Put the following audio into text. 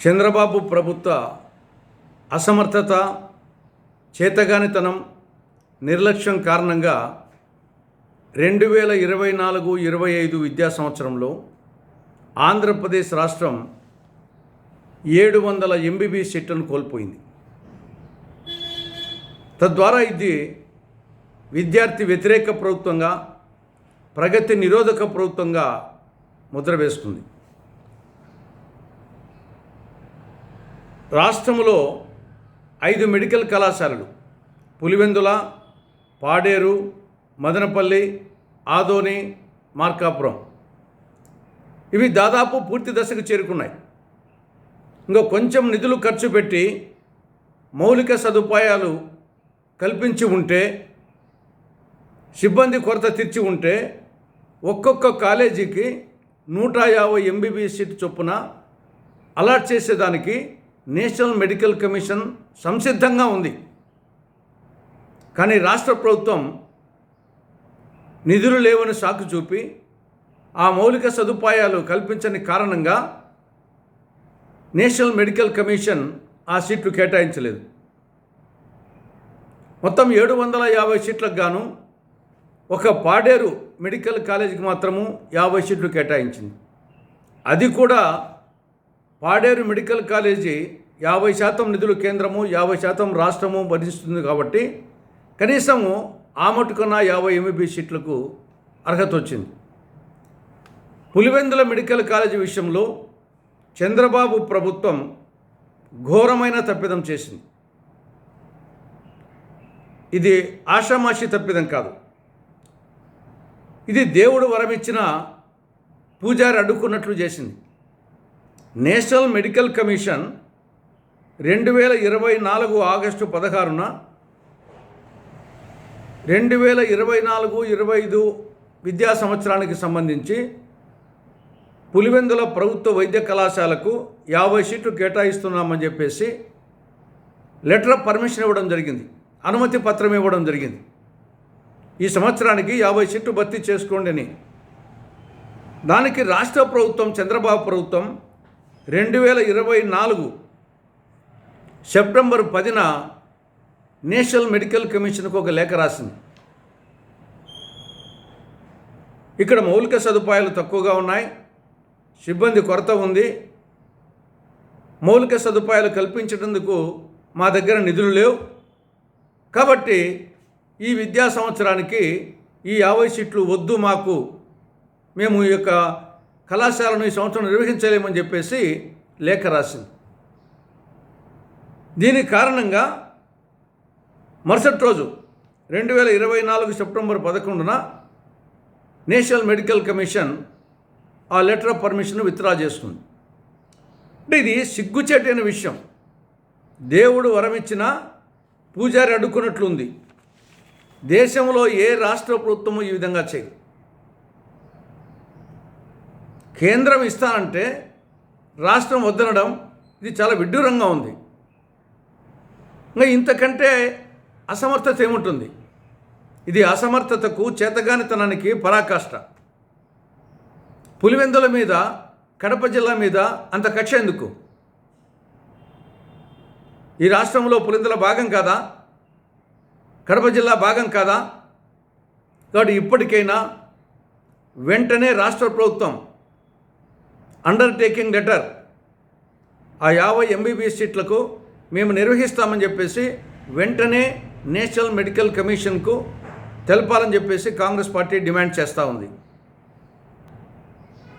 చంద్రబాబు ప్రభుత్వ అసమర్థత చేతగానితనం నిర్లక్ష్యం కారణంగా రెండు వేల ఇరవై నాలుగు ఇరవై ఐదు విద్యా సంవత్సరంలో ఆంధ్రప్రదేశ్ రాష్ట్రం ఏడు వందల ఎంబీబీ సీట్లను కోల్పోయింది. తద్వారా ఇది విద్యార్థి వ్యతిరేక ప్రభుత్వంగా ప్రగతి నిరోధక ప్రభుత్వంగా ముద్ర వేస్తుంది రాష్ట్రంలో ఐదు మెడికల్ కళాశాలలు. పులివెందుల పాడేరు మదనపల్లి ఆదోని మార్కాపురం. ఇవి దాదాపు పూర్తి దశకు చేరుకున్నాయి. ఇంకా కొంచెం నిధులు ఖర్చు పెట్టి మౌలిక సదుపాయాలు కల్పించి ఉంటే సిబ్బంది కొరత తీర్చి ఉంటే ఒక్కొక్క కాలేజీకి నూట యాభై ఎంబీబీఎస్ సీట్ చొప్పున అలాట్ చేసేదానికి నేషనల్ మెడికల్ కమిషన్ సంసిద్ధంగా ఉంది. కానీ రాష్ట్ర ప్రభుత్వం నిధులు లేవని సాకు చూపి ఆ మౌలిక సదుపాయాలు కల్పించని కారణంగా నేషనల్ మెడికల్ కమిషన్ ఆ సీట్లు కేటాయించలేదు. మొత్తం ఏడు వందల యాభై సీట్లకు గాను ఒక పాడేరు మెడికల్ కాలేజీకి మాత్రము యాభై సీట్లు కేటాయించింది. అది కూడా పాడేరు మెడికల్ కాలేజీ యాభై శాతం నిధులు కేంద్రము యాభై శాతం రాష్ట్రము భరిస్తుంది కాబట్టి కనీసము ఆ మటుకన్నా యాభై ఎంబీబీ సీట్లకు అర్హత వచ్చింది. పులివెందుల మెడికల్ కాలేజీ విషయంలో చంద్రబాబు ప్రభుత్వం ఘోరమైన తప్పిదం చేసింది. ఇది ఆషామాషి తప్పిదం కాదు. ఇది దేవుడు వరమిచ్చిన పూజారి అడ్డుకున్నట్లు చేసింది. నేషనల్ మెడికల్ కమిషన్ రెండు వేల ఇరవై నాలుగు ఆగస్టు పదహారున రెండు వేల ఇరవై నాలుగు ఇరవై ఐదు విద్యా సంవత్సరానికి సంబంధించి పులివెందుల ప్రభుత్వ వైద్య కళాశాలకు యాభై సీట్లు కేటాయిస్తున్నామని చెప్పేసి లెటర్ ఆఫ్ పర్మిషన్ ఇవ్వడం జరిగింది. అనుమతి పత్రం ఇవ్వడం జరిగింది. ఈ సంవత్సరానికి యాభై సీట్లు భర్తీ చేసుకోండి అని. దానికి రాష్ట్ర ప్రభుత్వం చంద్రబాబు ప్రభుత్వం రెండు వేల ఇరవై నాలుగు సెప్టెంబర్ పదిన నేషనల్ మెడికల్ కమిషన్కు ఒక లేఖ రాసింది. ఇక్కడ మౌలిక సదుపాయాలు తక్కువగా ఉన్నాయి సిబ్బంది కొరత ఉంది. మౌలిక సదుపాయాలు కల్పించేందుకు మా దగ్గర నిధులు లేవు. కాబట్టి ఈ విద్యా సంవత్సరానికి ఈ యాభై సీట్లు వద్దు మాకు. మేము ఈ యొక్క కళాశాలను ఈ సంవత్సరం నిర్వహించలేమని చెప్పేసి లేఖ రాసింది. దీనికి కారణంగా మరుసటి రోజు రెండు వేల ఇరవై నాలుగు సెప్టెంబర్ పదకొండున నేషనల్ మెడికల్ కమిషన్ ఆ లెటర్ ఆఫ్ పర్మిషన్ విత్డ్రా చేస్తుంది. అంటే ఇది సిగ్గుచేటైన విషయం. దేవుడు వరమిచ్చిన పూజారి అడ్డుకున్నట్లుంది. దేశంలో ఏ రాష్ట్ర ప్రభుత్వము ఈ విధంగా చేయదు. కేంద్రం ఇస్తానంటే రాష్ట్రం వద్దనడం ఇది చాలా విడ్డూరంగా ఉంది. ఇంకా ఇంతకంటే అసమర్థత ఏముంటుంది? ఇది అసమర్థతకు చేతగానితనానికి పరాకాష్ట. పులివెందుల మీద కడప జిల్లా మీద అంత కక్ష ఎందుకు? ఈ రాష్ట్రంలో పులివెందుల భాగం కాదా? కడప జిల్లా భాగం కాదా? కాబట్టి ఇప్పటికైనా వెంటనే రాష్ట్ర ప్రభుత్వం అండర్టేకింగ్ లెటర్ ఆ యాభై ఎంబీబీఎస్ సీట్లకు మేము నిర్వహిస్తామని చెప్పేసి వెంటనే నేషనల్ మెడికల్ కమిషన్కు తెలపాలని చెప్పేసి కాంగ్రెస్ పార్టీ డిమాండ్ చేస్తూ ఉంది.